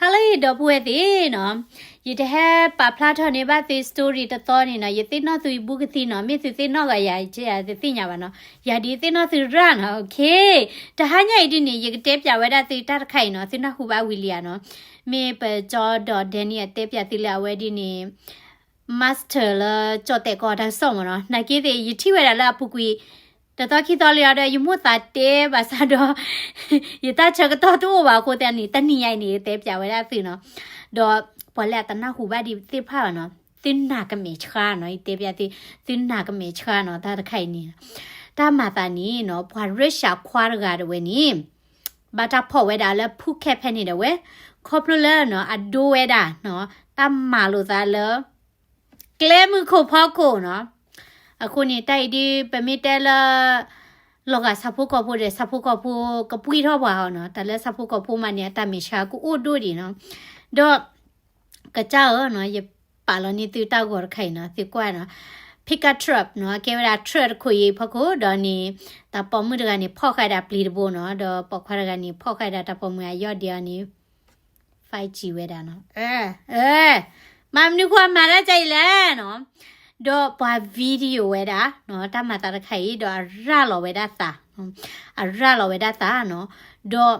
ဟာလေတော့ပွဲသေးနော်ယတဟပပလာထနေပါသေးစတိုရီတတော်နေနော်ယတိနော်သူဘူးကတိနော်မြေသူတိနော်ကရာချေရတိညာပါနော်ယာဒီတိနော်သူရနော်โอเคတဟညိုက်ဒီနေယကတဲပြဝဲတာတိတတ်ခိုင်နော်တိနဟူပါဝီလီယာနော်မေပဂျောဒေါ်ဒန်နီယတဲပြတိလာဝဲဒီနေမတ်စတာလာကြော့တဲ့ကောဒါဆောမနော်နိုင်ကေးတဲ့ယတိဝဲတာလာပုကွီ တတော်ခိတော်လျာတဲ့ယမွတ်တာတဲပါစားတော့ယတချက်တော့တော့ပါကိုတဲ့နေတနီရိုက်နေတဲပြဝဲတာပြီနော်တော့ပေါ်လက်တနာဟူပါဒီတိဖာနော်တင်းနာကမေချာနော်တဲပြတိတင်းနာကမေချာနော်ဒါတခိုင်နေဒါမာတာနီနော်ဘွာရရှာခွာရကတဝဲနီဘာတာဖော်ဝဲတာလဲဖုခက်ဖက်နေတယ်ဝဲခေါပလလဲနော်အဒိုဝဲတာနော်တမ်မာလို့သားလဲကလဲမှုခုဖောက်ကိုနော် အခုနေတိုက်ဒီပမီတဲလာလောကစဖုကဖို့တဲ့စဖုကဖို့ကပွီတော့ပါအောင်နော်တလဲစဖုကဖို့မနေတမီရှာကူအိုဒိုဒီနော်တော့ကကြောက်နော်ရပါလနေတူတောက်ကိုခိုင်နော်ဒီကွာနော် pick up trap နော်ကဲဝရာ trap ခွေဖကိုဒေါ်နေတာပေါ်မှုတကနေဖောက်ခိုက်တာပလီတဘို့နော်တော့ပေါ်ခွာတကနေဖောက်ခိုက်တာတပေါ်မှုရရော့ဒီကနေ 5G ဝဲတာနော်အဲအဲမမ်နုခွာမာရကြိုက်လဲနော် တော့ဘာဗီဒီယိုဝဲတာနော်တမတာတခိုင်တော့ရလောဝဲတာသာအရလောဝဲတာသာနော်တော့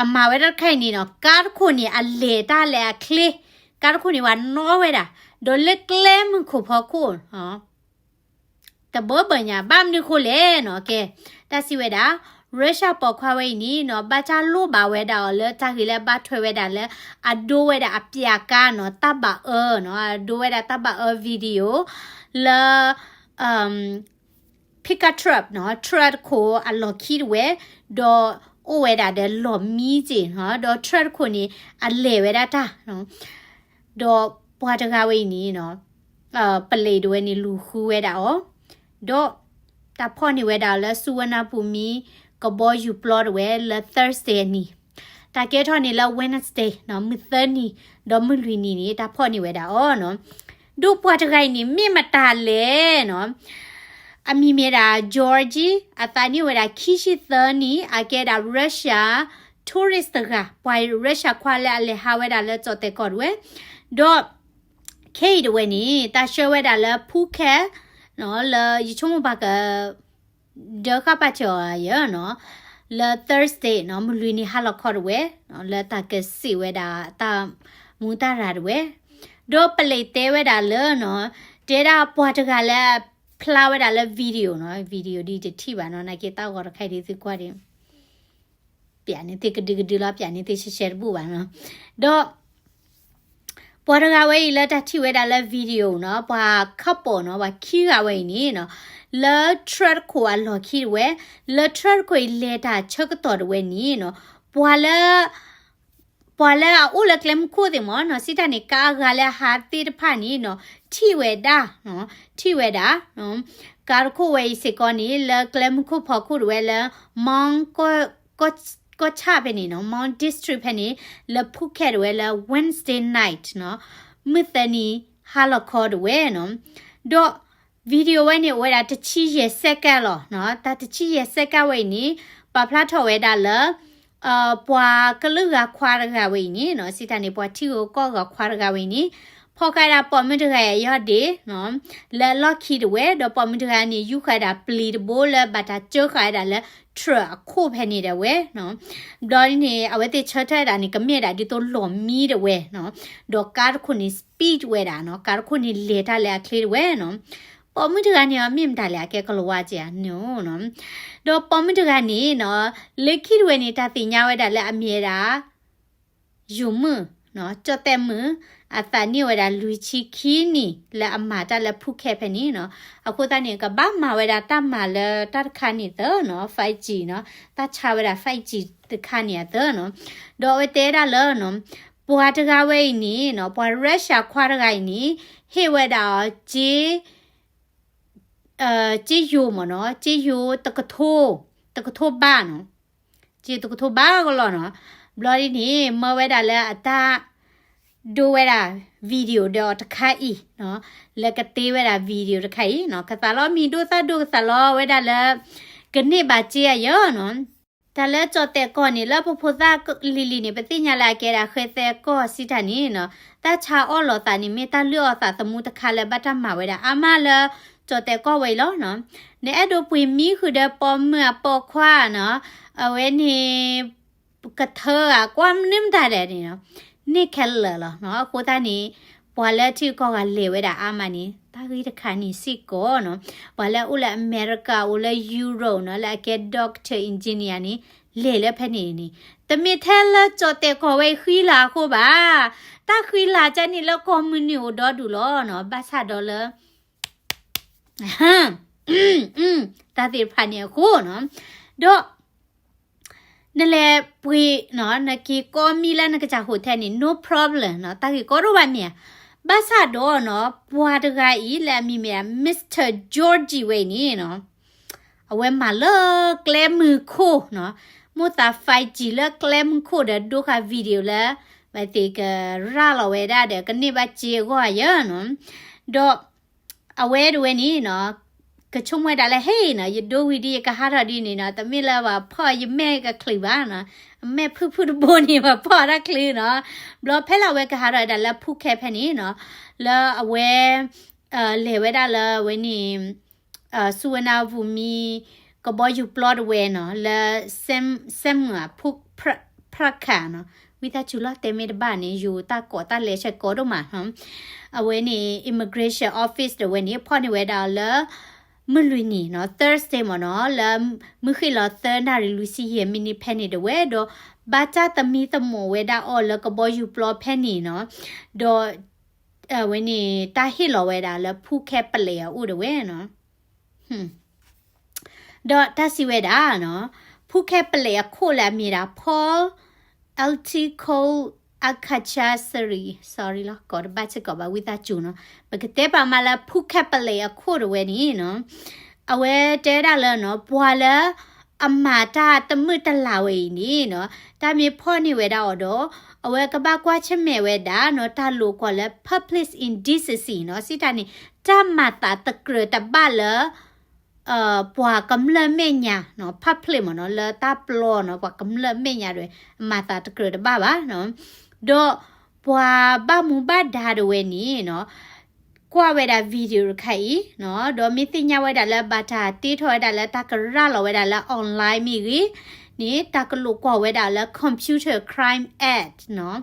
အမဝဲတာခိုင်နေနော်ကားခုနေအလေတာလေကလေကားခုနေဝနောဝဲတာဒေါ်လက်ကလဲမခုဖခုဟောတဘောပညာဘမ်နုခုလေနော်ကဲတစီဝဲတာ ရုရှားပေါ်ခွာဝဲနီနော်ဘာချာလို့ပါဝဲတာလေတာခီလေဘာထွဲဝဲတာလေအဒိုဝဲတာအပြာကာနော်တဘအောနော်အဒိုဝဲတာတဘအောဗီဒီယိုလာအမ် pick a trap နော် trap ကိုအလော်ခီဝဲဒေါ်အိုဝဲတာတဲ့လော်မီဂျင်နော်ဒေါ် trap ကိုနေအလေဝဲတာတာနော်ဒေါ်ပွားတကားဝဲနီနော်အပလေတွေနေလူခူဝဲတာဩဒေါ်တာဖော်နေဝဲတာလဲစုဝနာပူမီ ကဘောယူပလော့ဝဲလဲ Thursday နီတာကဲထော်နေလဲ Wednesday နော်မသနီဒေါ်မလူနီနေတာဖော်နေဝဲတာဩနော်ဒုပွားတကိုင်နီမိမတာလဲနော်အမီမေတာဂျော်ဂျီအတနီဝဲတာခီရှိသနီအကဲတာရုရှား tourist ကပွိုင်ရုရှားခွာလဲလဲဟာဝဲတာလဲကြော့တဲ့ကော့ဝဲဒေါ်ခေဒဝဲနီတာရှဲဝဲတာလဲဖူးခဲနော်လဲယချုံဘက ဒေါ်ကပတ်ချောရနော်လဲ Thursday နော်မလူနီဟာလခေါ်ဝဲနော်လဲတာကစီဝဲတာတာမူတာရဝဲဒေါ်ပလေတဲဝဲတာလဲနော်တဲတာပွားတကလည်းဖလာဝဲတာလဲဗီဒီယိုနော်ဗီဒီယိုဒီတိပါနော်နိုင်ကေတောက်တော့ခိုက်ဒီစီကွာတယ်ပြန်နေတိကဒီကဒီလာပြန်နေတိရှယ်ရှယ်ဘူးပါနော်တော့ပေါ်ရကဝဲလက်တတိဝဲတာလဲဗီဒီယိုနော်ဘာခပ်ပေါ်နော်ဘာခီကဝဲနေနော် လာထရက်ကိုအလော်ခီဝဲလာထရက်ကိုလေတာချက်တော်ဝဲနေနော်ပွာလာပွာလာအိုလကလမ်ကိုဒီမနော်စီတနေကာဂါလာဟာတိတဖာနီနော်ထိဝဲတာနော်ထိဝဲတာနော်ကာခိုဝဲစေကောနီလာကလမ်ကိုဖော်ခုဝဲလာမောင်ကိုကိုก็ชาไปนี่เนาะ Mount District ไปนี่ละพุกแค่ด้วยละ Wednesday night เนาะมื้อตะนี้ฮาลอคอด้วยเนาะดอวิดีโอไว้นี่เวลาตะชี้เยเซก ဗီဒီယိုဝဲနေဝဲတာတချီရဲ့စက်ကက်လောနော်တာတချီရဲ့စက်ကက်ဝဲနေပပလာထော်ဝဲတာလောအပွာကလူကခွာရကဝဲနေနော်စီတန်နေပွာတီကိုကောကခွာရကဝဲနေဖော်ခါတာပေါ်မတခါရရဒီနော်လဲလော့ခီတဝဲတော့ပေါ်မတခါနေယူခါတာပလီတဘိုးလဲဘာတာကျခါတာလဲထရခုဖဲနေတယ်ဝဲနော်ဒေါ်နေအဝဲတိချထတာနေကမြက်တာဒီတော့လွန်မီတယ်ဝဲနော်ဒေါ်ကာခုနေစပီဒ်ဝဲတာနော်ကာခုနေလေတာလဲအခလေးဝဲနော် ပေါ်မှုတကနေမြင့်တာလေကဲကလောဝကြနော်နော်ဒေါ်ပေါ်မှုတကနေနော်လက်ခိဝဲနေတာတင်ညာဝဲတာလေအမြဲတာယူမနော်ကြတဲ့မအတနိဝဒလူချီခီနီလာအမတာလဖုခဲဖနီနော်အခုတနေကဘာမဝဒတမလတတ်ခါနီတော့နော် 5G နော်တချဝဒ 5G တခါနီတော့နော်ဒေါ်ဝတဲရလောနော်ပွာတကဝဲနီနော်ပွာရုရှားခွာရဂိုင်နီဟေဝဒါဂျီ 呃，这有么呢？这有这个头，这个头把呢？这这个头把个了呢？不老的你，没为了了，他ดูเวลาวิดีโอเดียวตะไคร่เนาะแล้วก็ตีเวลาวิดีโอตะไคร่เนาะก็สาลอมีดูซะดูสาลอเวลาแล้วกันนี่บาเจียเยอะเนาะแต่แล้วจอแต่ก่อนนี่แล้วพอพูดาก็ลิลินี่ไปติญาลาเกดาเคยแต่ก็สิทานี่เนาะแต่ชาอ้อหลอตานี่เมตาเลือสาสมูตะคาและบัตรมาเวลาอามาแล้ว ကြော်တဲ့ကောနေလဖဖသာလီလီနေပတိညာလာကေရာခဲတဲ့ကောစီတနီနော်တချာအော်လောတာနီမေတလျောတာသမှုတခါလဲဘတ်တမဝဲတာအမလကြော်တဲ့ကောဝဲလောနော်နေအဲ့တို့ပွေမီခုတဲ့ပေါ်မပေါ်ခွာနော်အဝဲနေကထောကွမ်နိမ်တာတဲ့နော်နိခဲလလောနော်ကိုတာနီဘွာလက်တီကောကလေဝဲတာအမနီတာကြီးတခါနီစစ်ကောနော်ဘွာလက်ဦးလက်အမေရိကဦးလက်ယူရိုနော်လက်ကဲဒေါက်တာအင်ဂျင်နီယာနီလေလက်ဖက်နေနီတမီထဲလကြောတဲ့ကောဝဲခီလာခိုပါတာခီလာချနီလကွန်မြူနီကိုတော့ဒူလောနော်ဘာသာဒေါ်လာ ဟမ်อืมอืมတာတိဖာနေကိုနော်တော့နလေပွေနော်နကီကောမီလာနကကြဟိုထဲနေ no problem နော်တာကီကောရပါမြာဘာသာတော့နော်ဘွာတကဤလာမီမြာ Mr. Georgie ဝေနေနော်အဝဲမလကလဲမခိုနော်မတာ 5G လကလဲမခိုတဲ့ဒုခဗီဒီယိုလာဘယ်တေကရာလဝဲဒါတဲ့ကနေပါချေကိုရနော်တော့ အဝဲတွေနေနော်ကချုံဝဲတာလဲဟေးနော်ယဒိုဝီဒီကဟာရဒီနေနော်တမီလာပါဖော်ယမဲကခလီပါနော်အမဲဖုဖုဘိုနေပါဖော်ရခလီနော်ဘလဖဲလာဝဲကဟာရဒါလဲဖုခဲဖဲနေနော်လာအဝဲအဲလေဝဲတာလဲဝဲနေအဲဆူဝနာဗူမီကဘောယူပလော့ဝဲနော်လာဆမ်ဆမ်ငါဖုဖဖရခါနော် ဝိတာချူလာတေမေဒဘာနေယူတာကောတာလေချက်ကောတော့မှာဟမ်အဝဲနေ immigration office တဝဲနေဖော်နေဝဲတာလဲမလွီနီနော် Thursday မနော်လာမခိလာ third နာရီလူစီရမီနီဖဲနေတဝဲတော့ဘာချတမီတမောဝဲတာအော်လကဘောယူပလော့ဖဲနေနော်တော့အဝဲနေတာဟီလောဝဲတာလဲဖူးခဲပလေဥတဝဲနော်ဟွန်းတော့တစီဝဲတာနော်ဖူးခဲပလေခိုလာမီတာ Paul Altico Akachasari sorry လားကောဘတ်ချကောဘ ဝိတာချူနော်ဘကတဲ့ပါမလာဖုခက်ပလေအခုရဝဲနီနော်အဝဲတဲတာလဲနော်ဘွာလဲအမာတာတမတလာဝဲနီနော်တာမြေဖော့နေဝဲတာတော့အဝဲကပကွာချမဲဝဲတာနော်တာလိုကောလဲ public indecency နော်စိတာနေတမတာတကရတဘလဲ เอ่อပွာကမ္လမေညာနော်ဖတ်ဖလိမနော်လာတာပလောနော်ပွာကမ္လမေညာတွေမာတာတကရတဘာပါနော်တော့ပွာဘမူဘဒါရဝဲနီနော်ကွာဝဲတာဗီဒီယိုခိုင်နော်ဒေါ်မီတင်ညာဝဲတာလဲဘာတာတီထော်တာလဲတကရလောဝဲတာလဲ online မီကြီးนี่ตากลุกว่าเวดาละ computer crime act เนาะ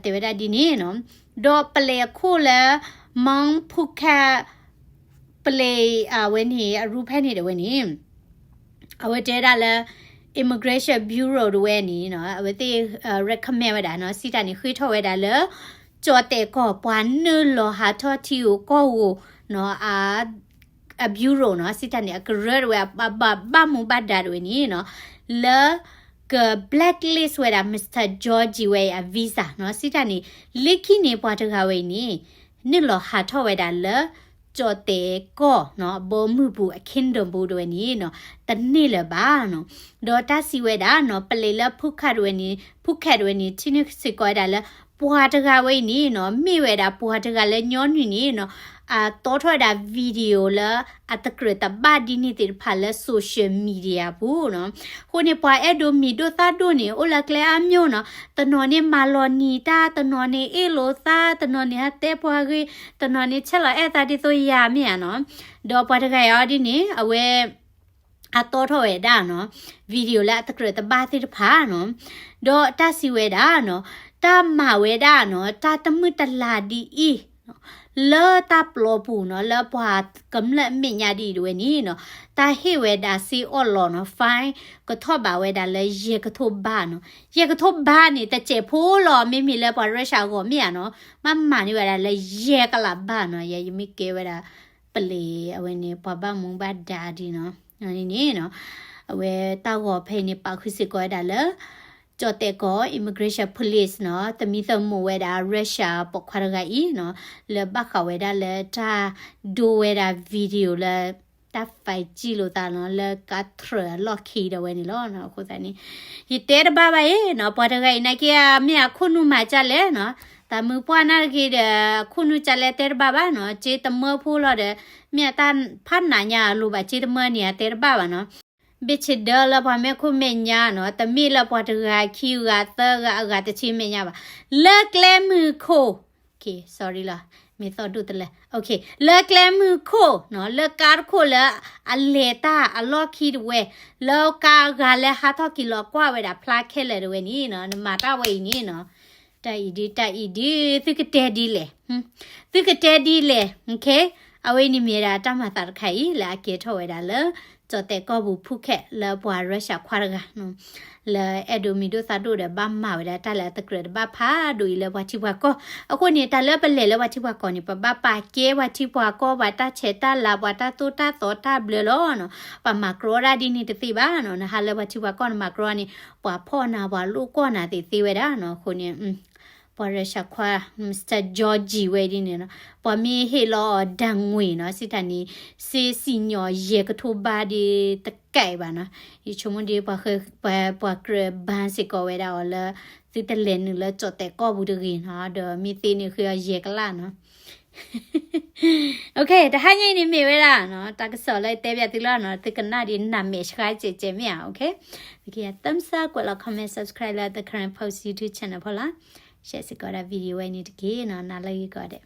เตเวดาดีนี่เนาะด play အဝင်းနေရူဖက်နေတယ်ဝင်းနေအဝတဲတာလဲ immigration bureau တို့ဝဲနေနော်အဝတေ recommend ဝဲတာနော်စီတာနေခွေးထော်ဝဲတာလဲကြော်တဲ့ကောပွားနလောဟာထော်တီကိုကောဝနော်အာအ bureau နော်စီတာနေအ grade ဝဲဘဘဘမူဘတ်ဒါတွေနေနော်လဲက blacklist ဝဲတာ Mr. George ဝဲအ visa နော်စီတာနေလိခိနေပွားတကဝဲနေနိလောဟာထော်ဝဲတာလဲ ကြော်တဲ့ကောနော်ဘောမှုဘူးအခင်းတုံဘူးတွေနီနော်တနေ့လည်းပါနော်ဒေါ်တာစီဝဲတာနော်ပလေလဖုခတ်တွေနီဖုခတ်တွေနီချင်းစစ်ကွာတာလဲပွာတကဝဲနီနော်မိဝဲတာပွာတကလဲညောနီနီနော် အာတော့ထွက်တာဗီဒီယိုလာအတကရတဘာဒီနီတေဖာလဲဆိုရှယ်မီဒီယာဘူးနော်ဟိုနေပွာအဲ့ဒိုမီဒိုသာဒိုနေအိုလာကလဲအမျိုးနော်တနော်နေမာလော်နီတာတနော်နေအေလိုသာတနော်နေဟတဲ့ပွာကြီးတနော်နေချက်လာအဲ့တာဒီဆိုရမြနော်ဒေါ်ပွာတကရဒီနေအဝဲအတော်ထော်ရတာနော်ဗီဒီယိုလာတကရတဘာတိဖာနော်ဒေါ်တစီဝဲတာနော်တမဝဲတာနော်တတမတလာဒီအီနော် လောတာပလောပူနော်လောပွားကမ္လမြညာဒီတွေနီနော်တာဟေဝဲဒါစီအော်လောနော်ဖိုင်ကထောပါဝဲဒါလဲရေကထောဘာနော်ရေကထောဘာနေတကျဖိုးလောမိမိလဲပွားရရှာကိုမြနော်မမနီဝဲဒါလဲရေကလာဘာနော်ရေယမိကေဝဲဒါပလေအဝဲနေပွားဘာမုံဘာဒါဒီနော်နီနီနော်အဝဲတောက်ကိုဖိနေပါခွစစ်ကွဲဒါလဲ ကြော်တဲ့ကော immigration police နော်တမီသမဝဲတာ Russia ပခွာရကဤနော်လေဘခဝဲတာလေတာဒိုဝဲတာ video လေတာဖိုင်ကြည့်လို့တာနော်လေကထရလော့ခီတော့ဝဲနေလောနော်ခုစနေဒီတဲတဘာပါရဲ့နော်ပေါ်တကအိနိုင်ကမြခုနုမှာကြလဲနော်တမူပွားနာကြီးတဲ့ခုနုကြလဲတဲဘာပါနော်ကျေတမဖိုးလို့တဲ့မြတန်ဖတ်နာညာလို့ပါကျေတမနေတဲဘာပါနော် ဘစ်ချစ်ဒေါ်လာဘာမဲခုမညာနော်တမီလာပွားတရာခီကသကကတချီမညာပါလက်ကလဲမှုခို okay sorry လားမေသောဒုတလဲ okay လက်ကလဲမှုခိုနော်လက်ကားခိုလဲအလေတာအလော့ခီဝဲလောကာကလည်းဟာတော့ကီလောကွာဝဲတာဖလာခဲလဲတော့နီနော်နမတာဝဲနီနော်တိုင်ဒီတိုင်ဒီသူကတဲဒီလေဟမ်သူကတဲဒီလေ okay အဝိနိမြေတာတမတာခိုင်လာကေထောဝဲတာလဲ ကြော်တဲ့ကောဘူးဖုခက်လဲဘွာရုရှားခွာရကနော်လဲအဒိုမီဒိုသာဒိုတဲ့ဘာမဝဲတာလဲတကရဘာဖာဒူလဲဘွာချိဘွာကောအခုနေတာလဲပလဲလဲဘွာချိဘွာကောနေပပပါကေဘွာချိဘွာကောဘွာတာချေတာလာဘွာတာတူတာသောတာဘလလောနော်ပမကရောရာဒီနေတသိပါနော်ဟာလဲဘွာချိဘွာကောနမကရောနေဘွာဖောနာဘွာလူကောနာတိသိဝဲတာနော်ခုနေอืม ပေါ်ရရှာခွာမစ္စတာဂျော်ဂျီဝဲဒီနော်ပေါ်မီဟေလောဒန်ငွေနော်စစ်တန်နီစေစီညော်ရေကထိုဘာဒီတကဲပါနော်ဒီချုံမဒီပါခပပကရဘန်စီကောဝဲဒါော်လာစစ်တလန်နလကြော့တဲ့ကောဘူးတကြီးနော်ဒမီတီနီခရရေကလာနော် okay တဟညိနေမေဝဲလာနော်တကဆော်လိုက်တဲပြတိလာနော်တကနာဒီနာမေရှခိုင်ချေချေမြ okay ဒီက thumbs up ကိုလာ comment subscribe လာ the current post youtube channel ဖော်လား ရှယ်စကောတာဗီဒီယိုဝဲနေတကေနော်နားလေးကောတဲ့